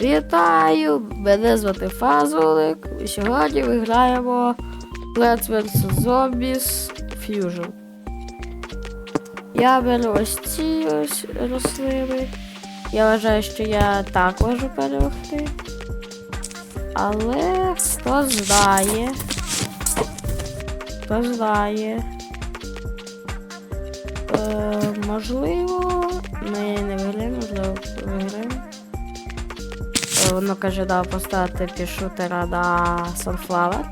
Вітаю! Мене звати Фазулик. І сьогодні ми граємо Plants vs. Zombies Fusion. Я беру ось ці ось рослини. Я вважаю, що я так можу перемогти. Але хто знає. Хто знає. Е, можливо, ми не виграємо, можливо, виграємо. Воно каже, да, поставити пішутера на Sunflower.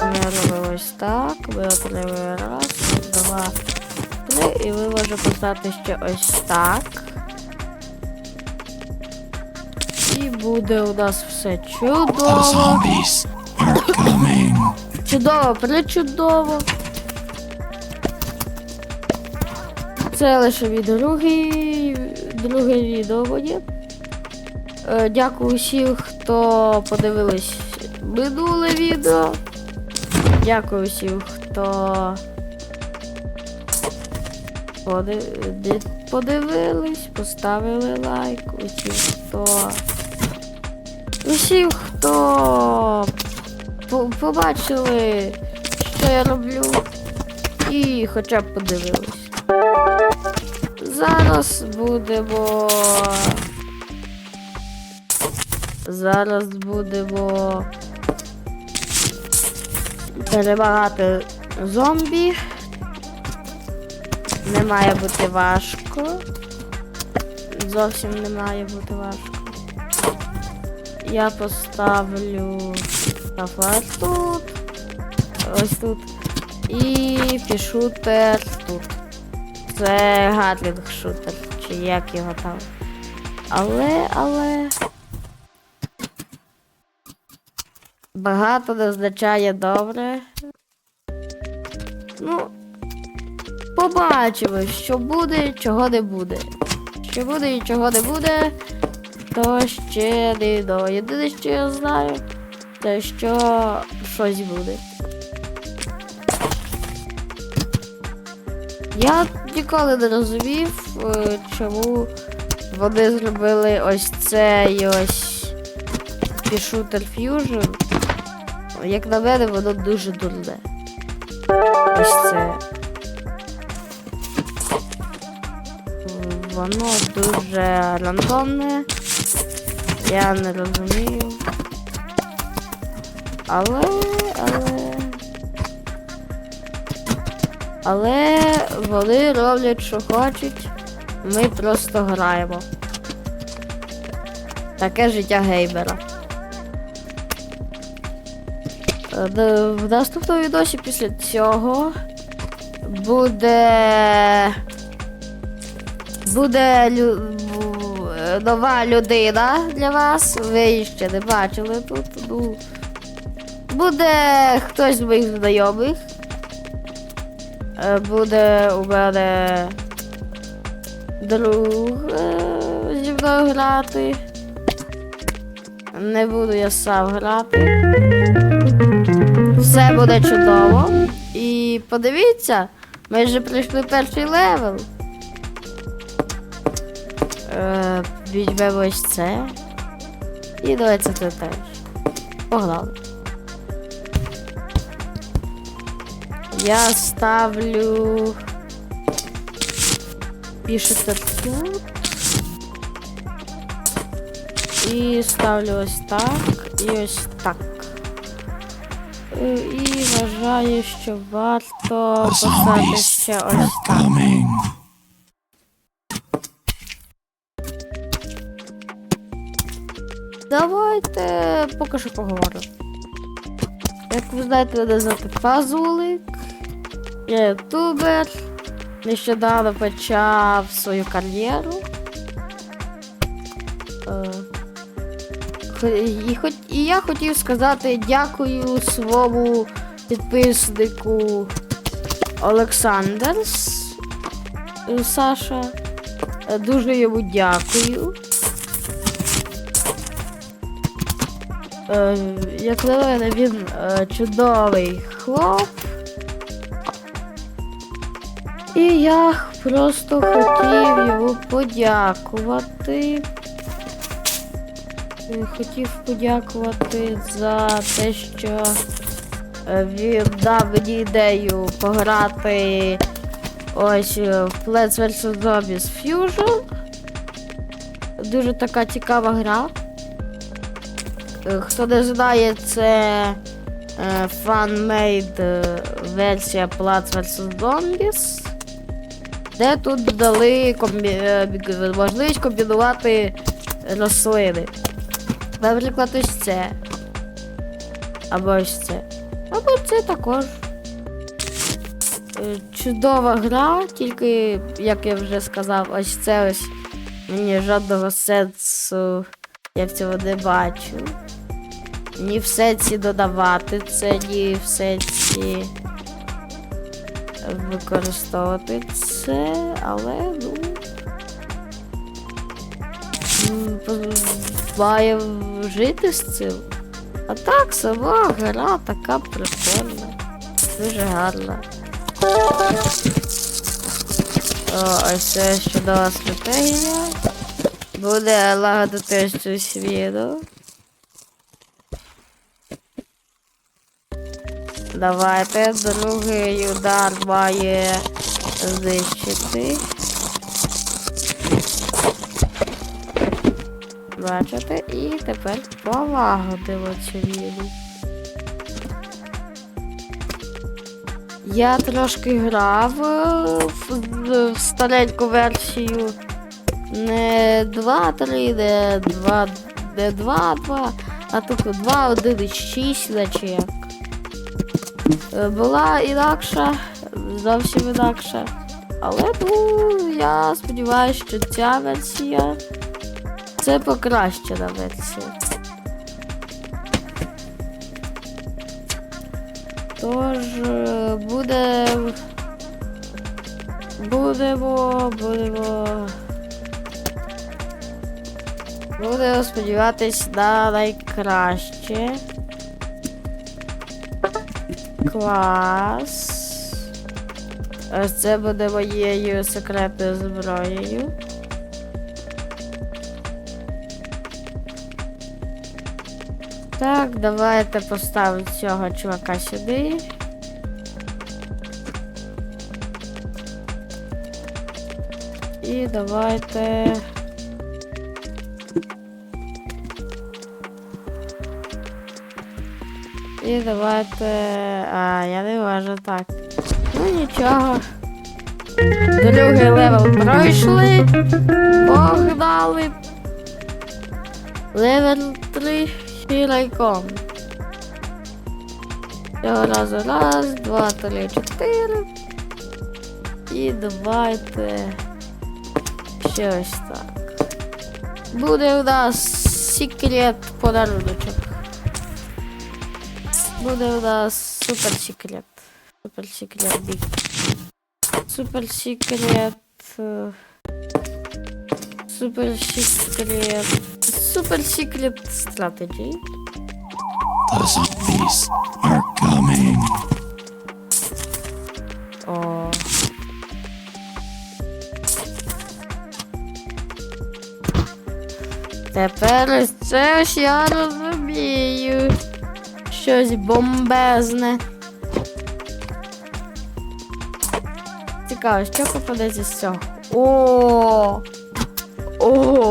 Ми робимо ось так. Ми отримуємо раз, два, три. І ми можемо поставити ще ось так. І буде у нас все чудово. Чудово, причудово. Це лише від другий, друге відео буде. Е, Дякую всім, хто подивились минуле відео. Дякую всім, хто подивились, поставили лайк. Усім, хто. Усім, хто побачили, що я роблю, і хоча б подивились. Зараз будемо. Зараз будемо перемагати зомбі. Не має бути важко. Зовсім не має бути важко. Я поставлю кафе тут. Ось тут. І пішутер тут. Це Гатлінг шутер, чи як його там. Але, але. Багато не означає добре. Ну. Побачимо, що буде, чого не буде. Що буде і чого не буде, то ще не до. Єдине, що я знаю, те, що щось буде. Я ніколи не розумів, е, чому вони зробили ось цей ось Пішутер Fusion. Як на мене, воно дуже дурне. Ось це. Воно дуже рандомне. Я не розумію. Але, але. Але вони роблять, що хочуть. Ми просто граємо. Таке життя геймера. В наступному відосі після цього буде. Буде лю... е, нова людина для вас. Ви ще не бачили тут. Ну, буде хтось з моїх знайомих. Е, Буде у мене друг е, зі мною грати. Не буду я сам грати. Все буде чудово. І подивіться, ми вже пройшли перший левел. Е, Візьмемо ось це. І давайте це теж. Погнали. Я ставлю. Пишете тут. І ставлю ось так. І ось так. Е, І вважаю, що варто zombies ще ось так. Давайте поки що поговоримо. Як ви знаєте, мене звати Фазулик. Я ютубер. Нещодавно почав свою кар'єру. І, хоч, і я хотів сказати дякую своєму підписнику Олександрс е, Саша. Дуже йому дякую. Е, як на він е, чудовий хлоп. І я просто хотів йому подякувати. Е, Хотів подякувати за те, що е, він дав мені ідею пограти ось е, в Plants vs. Zombies Fusion. Дуже така цікава гра. Хто не знає, це фан-мейд версія Plants vs. Zombies, де тут додали комбі... можливість комбінувати рослини. Наприклад, ось це. Або ось це. Або це також. Е, Чудова гра, тільки, як я вже сказав, ось це ось мені жодного сенсу я в цьому не бачу. Ні в сенсі додавати це, ні в сенсі використовувати це, але ну. Має жити з цим. А так, сама гра така прикольна. Дуже гарна. О, ось це чудова стратегія. Буде лагодити цю світу. Давайте другий удар має знищити. Бачите? І тепер полагодимо цю. Я трошки грав е, в, стареньку версію. Не 2-3, не 2, не 2-2, а тільки 2-1-6, наче як. Була інакша, зовсім інакша. Але ну, я сподіваюся, що ця версія це покращена версія. Тож е, буде. Будемо, будемо. Будемо сподіватись на найкраще. Клас. Ось це буде моєю секретною зброєю. Так, давайте поставимо цього чувака сюди. І давайте. І давайте. А, я не можу так. Ну нічого. Другий левел пройшли. Погнали. Левел 3 Цього разу раз, два, три, чотири. І давайте ще ось так. Буде у нас секрет подаруночок. Буде у нас супер секрет. Супер секрет бік. Супер секрет. е, Супер секрет. Супер секрет стратегії. The zombies are coming. О. Тепер це ось я розумію. Щось бомбезне. Цікаво, що попадеться з цього? О! О!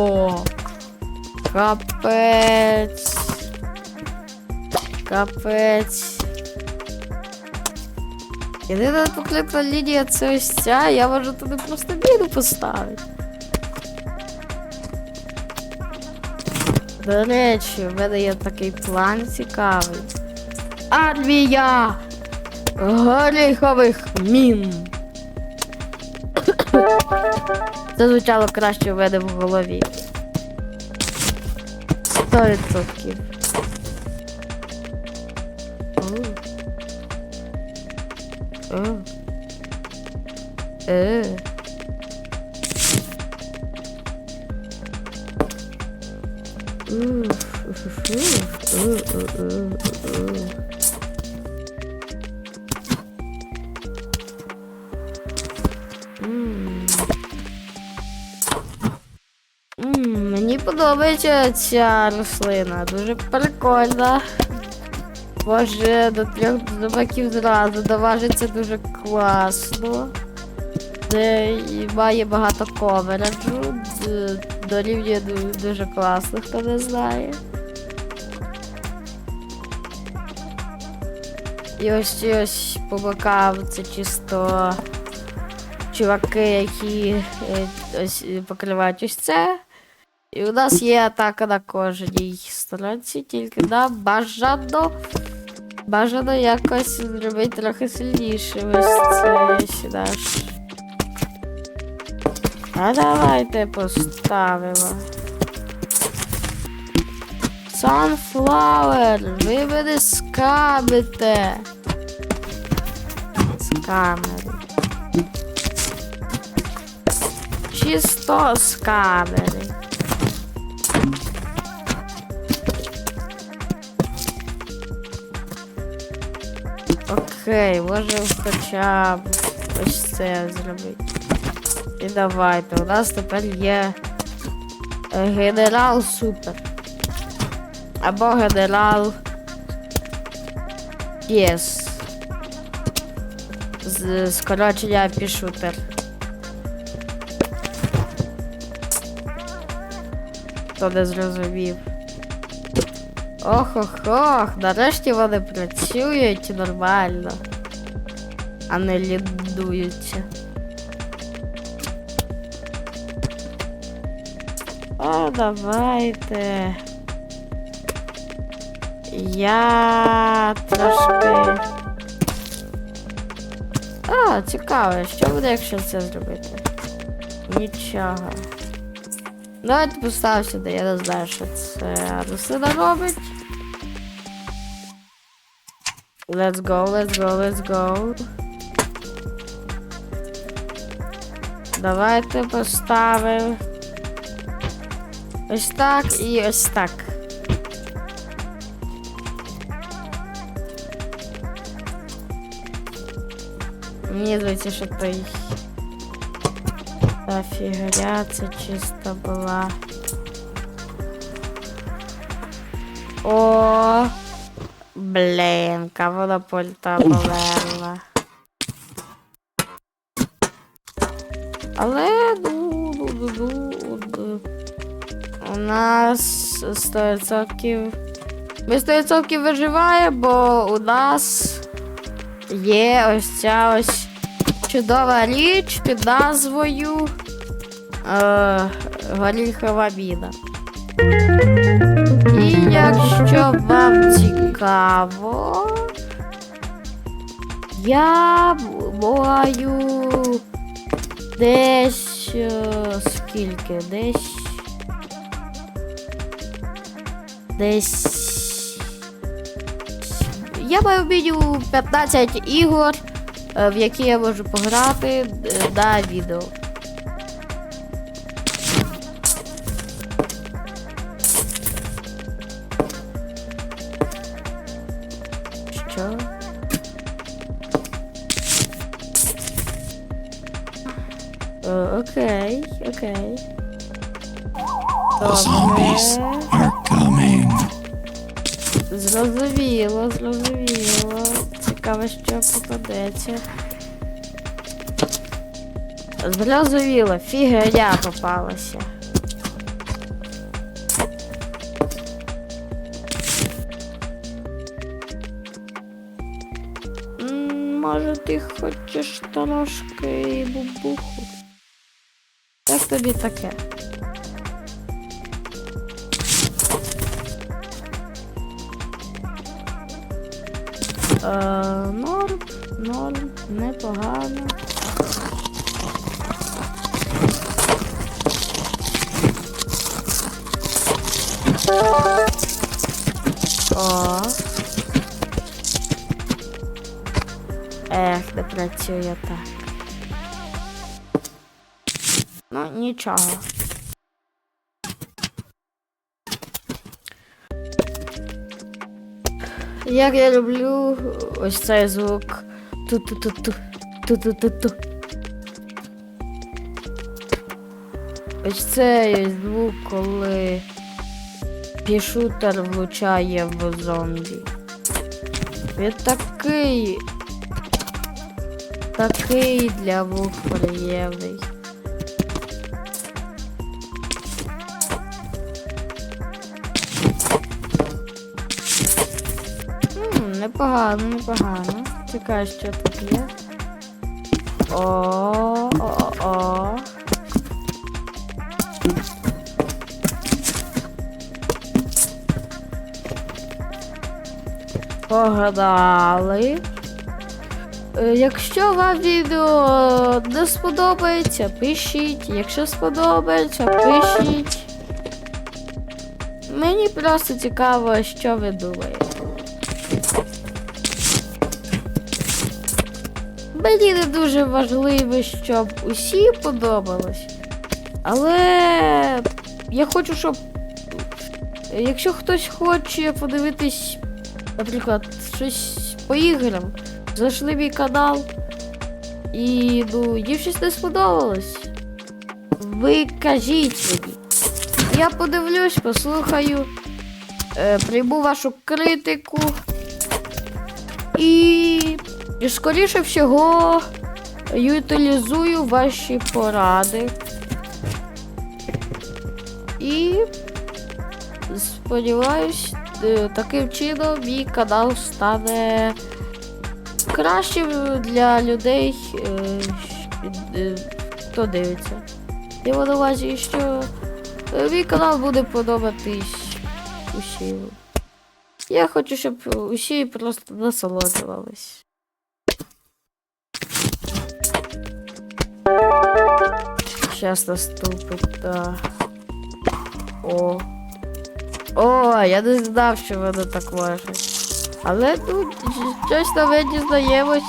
Капець. Капець. Єдина покрита лінія це ось ця, я можу туди просто міну поставити. До речі, в мене є такий план цікавий. Армія горіхових мін. Це звучало краще в мене в голові. Сто відсотків. О. О. Е. Уф, уф, уф, уф. У, у, у, подобається. подобається ця рослина. Дуже прикольна. Може до трьох зубаків зразу доважиться дуже класно. І має багато ковереджу. Дорівнює дуже класно, хто не знає. І ось ось по бокам це чисто чуваки, які е, ось е, покривають ось це. І у нас є атака на кожній сторонці, тільки нам бажано. Бажано якось зробити трохи сильніше ось це. А давайте поставимо. Sunflower, ви мене скамите. Скамери. Чисто скамери. Окей, можемо хоча б ось це зробити. І давайте. У нас тепер є е, генерал супер. Або генерал Єс. З скорочення пішутер. Хто не зрозумів. Ох ох ох, нарешті вони працюють нормально, а не лідуються. О, давайте. Я трошки. А, цікаво, що буде, якщо це зробити? Нічого. Давайте постав сюди, я не знаю, що це рослина робить. Let's go, let's go, let's go. Давайте поставимо. Ось так і ось так. Мені здається, що той та фігня це чисто була. О, блін, кого пульта померла. Але ну, ну, ну, ну, ну, у нас 100% ми 100% виживаємо, бо у нас є ось ця ось чудова річ під назвою е, горіхова міна. Якщо вам цікаво, я маю десь е, скільки? Десь. Десь. Я маю мінімум 15 ігор, е, в які я можу пограти е, на відео. Е, Окей, окей. Добре. Зрозуміло, зрозуміло. Цікаво, що попадеться. Зрозуміло, фігня попалася. Може, ти хочеш трошки бубуху? Як тобі таке? Е, норм, норм, непогано. Працює так. Ну, нічого. Як я люблю ось цей звук. Ту-ту-ту-ту. Ту-ту-ту-ту. Ось цей звук, коли пішутер влучає в зомбі. Він такий. Такий для вух приємний. М, непогано, непогано. Чекай, що тут є. О, о, о, о. Погадали. Е, Якщо вам відео не сподобається, пишіть. Якщо сподобається, пишіть. Мені просто цікаво, що ви думаєте. Мені не дуже важливо, щоб усі подобалось. Але я хочу, щоб. Якщо хтось хоче подивитись, наприклад, щось по іграм, зайшли мій канал. І ну, їм щось не сподобалось. Ви кажіть мені. Я подивлюсь, послухаю, е, прийму вашу критику. І, і скоріше всього ютилізую ваші поради. І сподіваюсь, е, таким чином мій канал стане кращим для людей, е, е, хто дивиться. Я на увазі, що е, мій канал буде подобатись усім. Я хочу, щоб усі просто насолоджувались. Щас наступить, да. О. О, я не знав, що воно так може. Але ну, щось нове дізнаємось.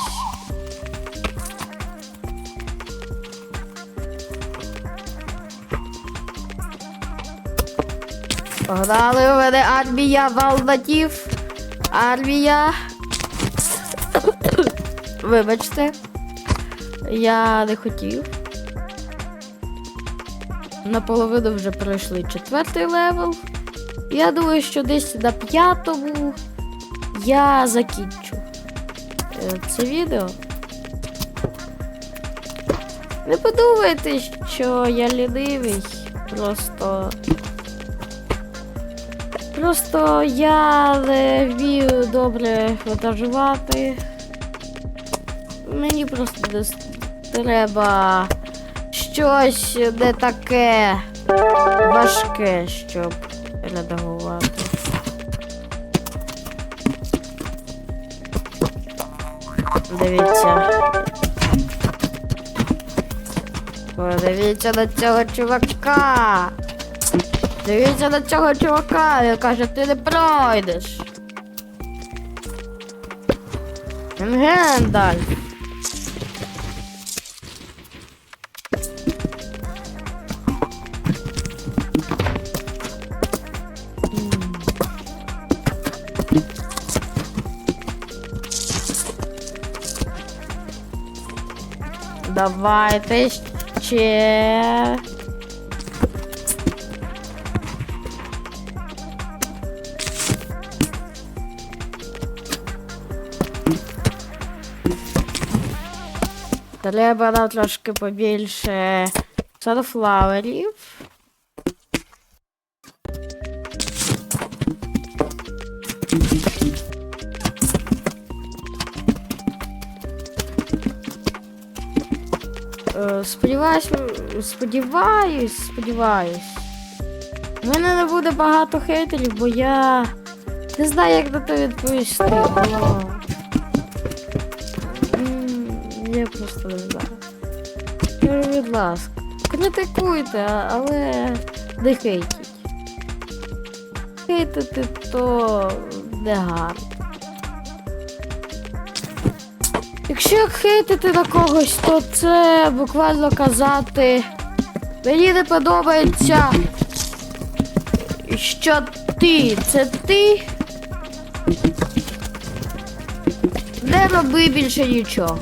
Погнали у мене армія валнатів. Армія. Вибачте. Я не хотів. Наполовину вже пройшли четвертий левел. Я думаю, що десь на п'ятому я закінчу е, це відео. Не подумайте, що я лінивий. Просто. Просто я не вмію добре вантажувати. Мені просто треба щось не таке важке, щоб редагувати. Дивіться. Подивіться на цього чувака. Дивіться на цього чувака, він каже, ти не пройдеш. Гендальф. Давайте ще. Треба нам трошки побільше санфлаверів. Е, Сподіваюсь, сподіваюсь, сподіваюсь. У мене не буде багато хейтерів, бо я не знаю, як на це відповісти. бо, м, Я просто не знаю. Будь ласка, критикуйте, але не хейтіть. Хейтити то не гарно. Якщо хейтити на когось, то це буквально казати. Мені не подобається, що ти це ти. Не роби більше нічого.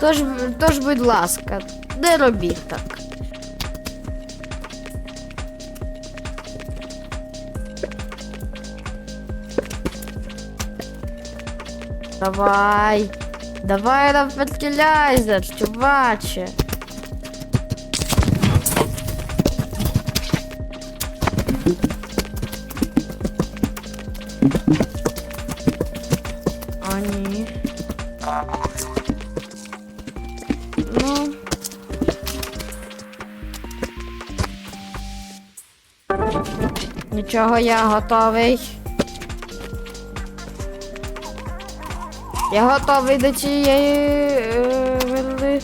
Тож, тож, будь ласка, не робіть так. Давай. Давай на фертилайзер, чуваче. А. Ну. Нічого, я готовий. Я готовий до цієї е.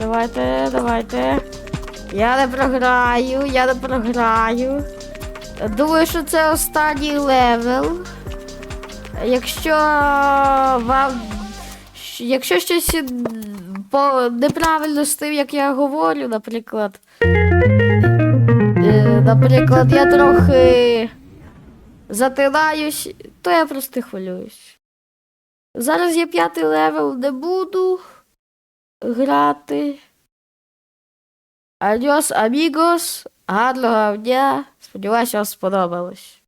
Давайте, давайте. Я не програю, я не програю. Думаю, що це останній левел. Якщо вам. Якщо щось по, неправильно з тим, як я говорю, наприклад. Наприклад, я трохи затинаюсь, то я просто хвилююсь. Зараз є п'ятий левел, не буду грати. Адіос, амігос, гарного дня. Сподіваюся, вам сподобалось.